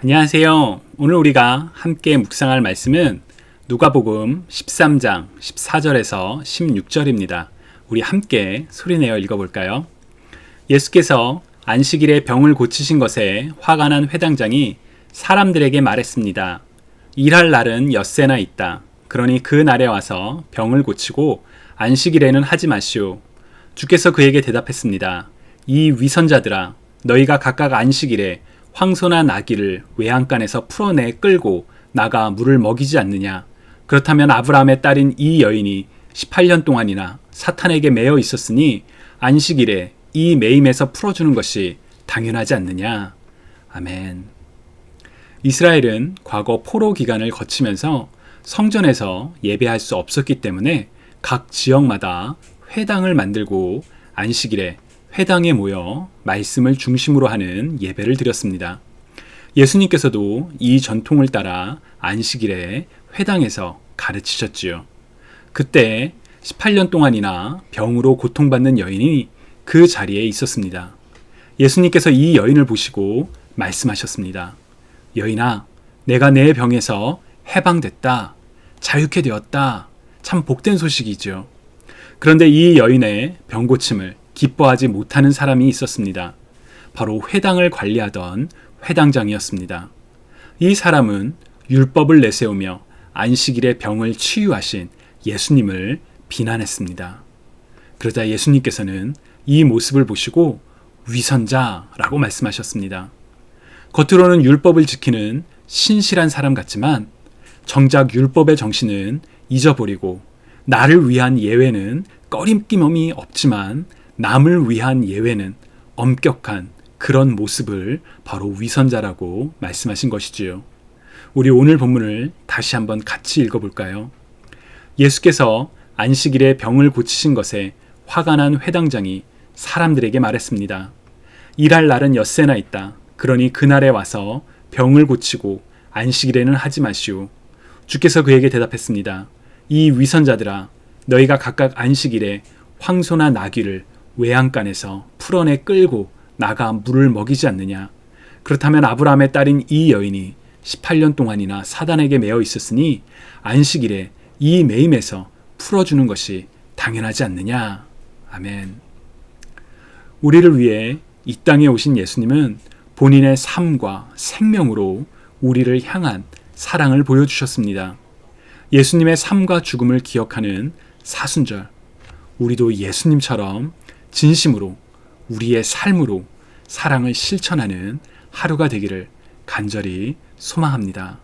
안녕하세요. 오늘 우리가 함께 묵상할 말씀은 누가복음 13장 14절에서 16절입니다. 우리 함께 소리내어 읽어볼까요? 예수께서 안식일에 병을 고치신 것에 화가 난 회당장이 사람들에게 말했습니다. 일할 날은 엿새나 있다. 그러니 그 날에 와서 병을 고치고 안식일에는 하지 마시오. 주께서 그에게 대답했습니다. 이 위선자들아, 너희가 각각 안식일에 황소나 나귀를 외양간에서 풀어내 끌고 나가 물을 먹이지 않느냐? 그렇다면 아브라함의 딸인 이 여인이 18년 동안이나 사탄에게 매여 있었으니 안식일에 이 매임에서 풀어주는 것이 당연하지 않느냐? 아멘. 이스라엘은 과거 포로 기간을 거치면서 성전에서 예배할 수 없었기 때문에 각 지역마다 회당을 만들고 안식일에 회당에 모여 말씀을 중심으로 하는 예배를 드렸습니다. 예수님께서도 이 전통을 따라 안식일에 회당에서 가르치셨지요. 그때 18년 동안이나 병으로 고통받는 여인이 그 자리에 있었습니다. 예수님께서 이 여인을 보시고 말씀하셨습니다. 여인아, 내가 내 병에서 해방됐다. 자유케 되었다. 참 복된 소식이죠. 그런데 이 여인의 병 고침을 기뻐하지 못하는 사람이 있었습니다. 바로 회당을 관리하던 회당장이었습니다. 이 사람은 율법을 내세우며 안식일의 병을 치유하신 예수님을 비난했습니다. 그러자 예수님께서는 이 모습을 보시고 위선자라고 말씀하셨습니다. 겉으로는 율법을 지키는 신실한 사람 같지만 정작 율법의 정신은 잊어버리고 나를 위한 예외는 꺼림낌이 없지만 남을 위한 예외는 엄격한 그런 모습을 바로 위선자라고 말씀하신 것이지요. 우리 오늘 본문을 다시 한번 같이 읽어볼까요? 예수께서 안식일에 병을 고치신 것에 화가 난 회당장이 사람들에게 말했습니다. 일할 날은 엿새나 있다. 그러니 그날에 와서 병을 고치고 안식일에는 하지 마시오. 주께서 그에게 대답했습니다. 이 위선자들아, 너희가 각각 안식일에 황소나 나귀를 외양간에서 풀어내 끌고 나가 물을 먹이지 않느냐. 그렇다면 아브라함의 딸인 이 여인이 18년 동안이나 사단에게 매어 있었으니 안식일에 이 매임에서 풀어주는 것이 당연하지 않느냐. 아멘. 우리를 위해 이 땅에 오신 예수님은 본인의 삶과 생명으로 우리를 향한 사랑을 보여주셨습니다. 예수님의 삶과 죽음을 기억하는 사순절, 우리도 예수님처럼 진심으로 우리의 삶으로 사랑을 실천하는 하루가 되기를 간절히 소망합니다.